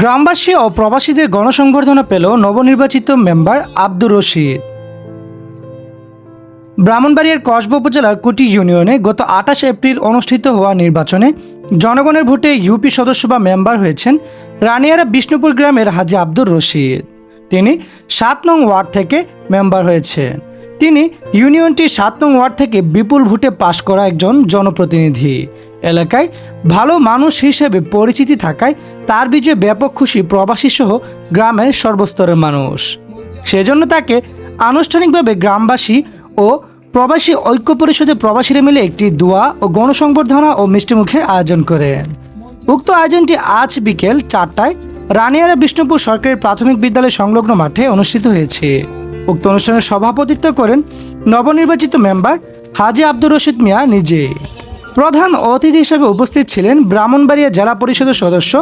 গ্রামবাসী ও প্রবাসীদের গণসংবর্ধনা পেল নবনির্বাচিত মেম্বার আব্দুর রশিদ। ব্রাহ্মণবাড়িয়ার কসবা উপজেলার কুটি ইউনিয়নে গত আঠাশ এপ্রিল অনুষ্ঠিত হওয়া নির্বাচনে জনগণের ভোটে ইউপি সদস্য বা মেম্বার হয়েছেন রানিয়ারা বিষ্ণুপুর গ্রামের হাজি আব্দুর রশিদ। তিনি সাত নং ওয়ার্ড থেকে মেম্বার হয়েছেন। তিনি ইউনিয়নটির সাত নং ওয়ার্ড থেকে বিপুল ভোটে পাশ করা একজন জনপ্রতিনিধি। এলাকায় ভালো মানুষ হিসেবে পরিচিতি থাকায় তার বিজয়ে ব্যাপক খুশি প্রবাসী সহ গ্রামের সর্বস্তরের মানুষ। সেজন্য তাকে আনুষ্ঠানিকভাবে গ্রামবাসী ও প্রবাসী ঐক্য পরিষদে প্রবাসীরা মিলে একটি দোয়া ও গণসংবর্ধনা ও মিষ্টিমুখের আয়োজন করেন। উক্ত আয়োজনটি আজ বিকেল চারটায় রানিয়ারা বিষ্ণুপুর সরকারি প্রাথমিক বিদ্যালয় সংলগ্ন মাঠে অনুষ্ঠিত হয়েছে। উক্ত অনুষ্ঠানে সভাপতিত্ব করেন নবনির্বাচিত মেম্বার হাজি আব্দুর রশিদ মিয়া নিজে। প্রধান অতিথি হিসেবে উপস্থিত ছিলেন ব্রাহ্মণবাড়িয়া জেলা পরিষদের সদস্য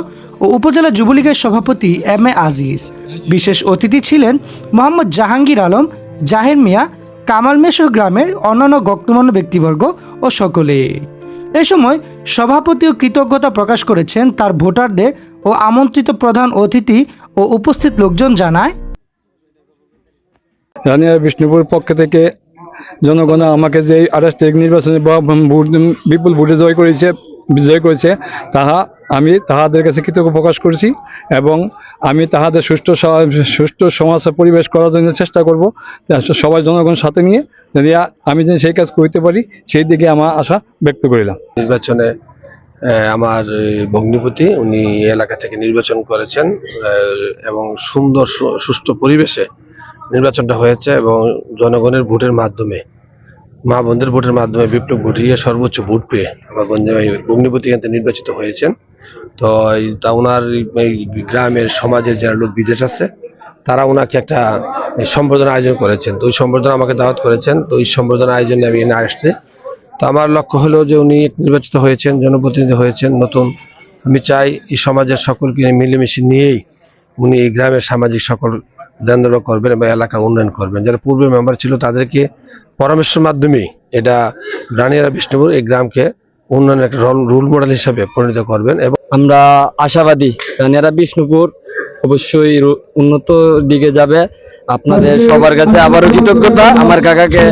ও উপজেলা যুবলীগের সভাপতি এম এ আজিজ। বিশেষ অতিথি ছিলেন মোহাম্মদ জাহাঙ্গীর আলম, জাহের মিয়া, কামাল মেশো গ্রামের অন্যান্য গণ্যমান্য ব্যক্তিবর্গ ও সকলে। এ সময় সভাপতি ও কৃতজ্ঞতা প্রকাশ করেছেন তার ভোটারদের ও আমন্ত্রিত প্রধান অতিথি ও উপস্থিত লোকজন জানায়। রানিয়া বিষ্ণুপুর পক্ষ থেকে জনগণ আমাকে যে আঠাশ তারিখ নির্বাচনে ভোট বিপুল ভোটে জয় করেছে বিজয় করেছে, তাহা আমি তাহাদের কাছে কৃতজ্ঞ প্রকাশ করেছি এবং আমি তাহাদের সুষ্ঠু স- সুষ্ঠু সমাজ পরিবেশ করার জন্য চেষ্টা করব সবাই জনগণ সাথে নিয়ে যদি আমি যেন সেই কাজ করতে পারি, সেই দিকে আমার আশা ব্যক্ত করিলাম। নির্বাচনে আমার ভগ্নিপতি, উনি এলাকা থেকে নির্বাচন করেছেন এবং সুন্দর সুষ্ঠু পরিবেশে নির্বাচনটা হয়েছে এবং জনগণের ভোটের মাধ্যমে, মা বোনদের ভোটের মাধ্যমে বিপ্লব ঘটিয়ে সর্বোচ্চ ভোট পেয়ে আমার ভগ্নিপতি এখান থেকে নির্বাচিত হয়েছেন। তো তা ওনার এই গ্রামের সমাজের যারা লোক বিদেশ আছে, তারা ওনাকে একটা সম্বর্ধনা আয়োজন করেছেন। তো ওই সম্বর্ধনা আমাকে দাওয়াত করেছেন। তো ওই সম্বর্ধনা আয়োজনে আমি এখানে আসছি। তো আমার লক্ষ্য হলো যে উনি নির্বাচিত হয়েছেন, জনপ্রতিনিধি হয়েছেন, নতুন। আমি চাই এই সমাজের সকলকে মিলেমিশে নিয়েই উনি এই গ্রামের সামাজিক সকল দান করবেন এবং এলাকার উন্নয়ন করবেন। যারা পূর্বে মেম্বার ছিল তাদেরকে পরামর্শের মাধ্যমে এটা রানিয়ারা বিষ্ণুপুর এই গ্রামকে উন্নয়নের একটা রোল মডেল হিসাবে পরিণত করবেন এবং আমরা আশাবাদী রানিয়ারা বিষ্ণুপুর অবশ্যই উন্নত দিকে যাবে। আপনাদের সবার কাছে আবারও কৃতজ্ঞতা। আমার কাকাকে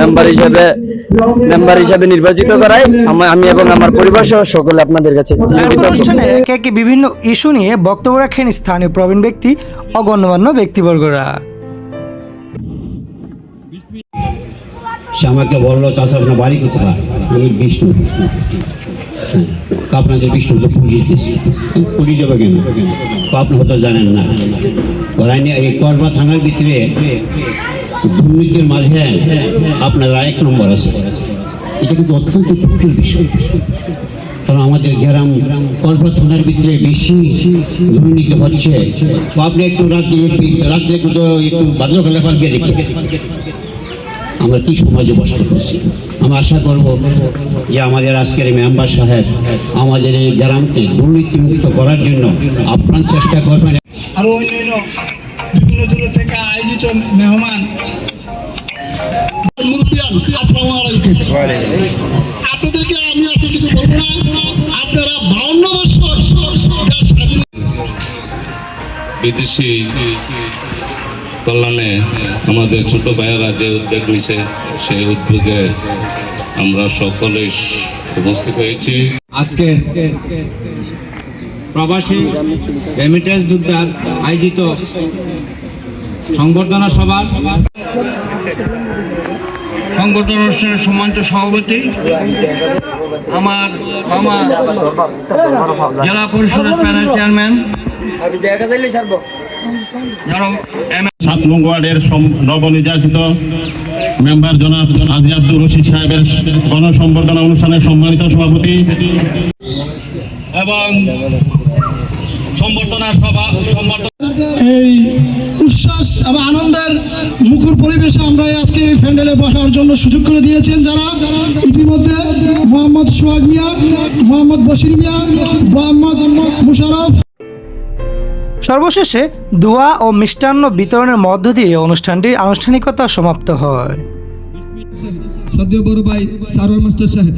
মেম্বার হিসেবে মেম্বার হিসেবে নির্বাচিত করাই আমি এবং আমার পরিবার সহ সকলে আপনাদের কাছে অনুষ্ঠানে একে একে বিভিন্ন ইস্যু নিয়ে বক্তব্য রাখেন স্থানীয় প্রবীণ ব্যক্তি ও গণ্যমান্য ব্যক্তিবর্গরা। সে আমাকে বলল চাষা আপনার বাড়ি কোথায়? আমি বিষ্ণু। আপনাদের বিষ্ণু পুড়িয়ে দিয়েছি। পুড়িয়ে যাবে কেন? আপনি হয়তো জানেন না। করাইনি এই করবা থানার ভিতরে দুর্নীতির মাঝে আপনার এক নম্বর আছে। এটা কিন্তু অত্যন্ত কুটির বিষয়। কারণ আমাদের গ্রাম, করবা থানার ভিতরে বেশি দুর্নীতি হচ্ছে। আপনি একটু রাত্রে রাত্রে একটু একটু ভাদ্রকালে ফালকে দেখি। আমরা কি সমাজে বসত করছি? আমি আশা করব যে আমাদের আজকের এই মেম্বার সাহেব আমাদের এই গ্রামকে দুর্নীতিমুক্ত করার জন্য আপ্রাণ চেষ্টা করবেন। আরও অন্যান্য বিভিন্ন দূর থেকে আয়োজিত মেহমান। আপনাদেরকে আমি আজকে কিছু বলব না। আপনারা বাউন্ন বছর বিদেশি কল্যাণে আমাদের ছোট ভাইয়েরা যে উদ্যোগ নিছে সেই উদ্যোগে আমরা সকলেই উপস্থিত হয়েছি। আজকে প্রবাসী রেমিটেন্স যোদ্ধার আয়োজিত সংবর্ধনা সভা সংগঠন অনুষ্ঠানের সম্মানিত সভাপতি আমার মামা জেলা পরিষদের প্যানেল চেয়ারম্যান ওয়ার্ডের নবনির্বাচিত মেম্বার জনাব আব্দুর রশিদ সাহেবের গণসম্বর্ধনা অনুষ্ঠানের সম্মানিত সভাপতি এবং এই উচ্ছ্বাস এবং আনন্দের মুখর পরিবেশে আমরা আজকে এই প্যান্ডেলে বসার জন্য সুযোগ করে দিয়েছেন যারা। ইতিমধ্যে মোহাম্মদ সোহাগ মিয়া, মোহাম্মদ বশির মিয়া, মোহাম্মদ মুশারফ সর্বশেষে দোয়া ও মিষ্টান্ন বিতরণের মধ্য দিয়ে অনুষ্ঠানটির আনুষ্ঠানিকতা সমাপ্ত হয়। সদ্য বড় ভাই সাহেব।